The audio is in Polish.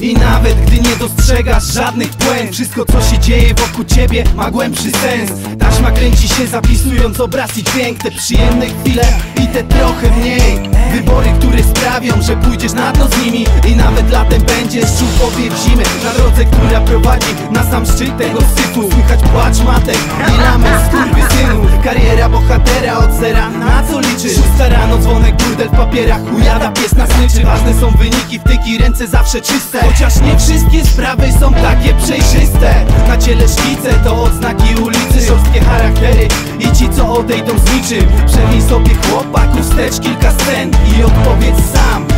I nawet gdy nie dostrzegasz żadnych błędów Wszystko co się dzieje wokół ciebie ma głębszy sens. Taśma kręci się zapisując obraz i dźwięk. Te przyjemne chwile i te trochę mniej. Wybory, które sprawią, że pójdziesz na dno z nimi. I nawet latem będziesz czuł powiew zimy. Na drodze, która prowadzi na sam szczyt tego syfu. Słychać płacz matek i lament skurwysynów Kariera bohatera od zera, na co liczysz? Szósta rano, dzwonek, burdel w papierach Ujada pies na smyczy. Ważne są wyniki, wtyki, ręce zawsze czyste. Chociaż nie wszystkie sprawy są takie przejrzyste. Na ciele szkice to odznaki ulicy. Szorstkie charaktery i ci co odejdą z niczym. Przemij sobie chłopak, ustecz kilka scen I odpowiedz sam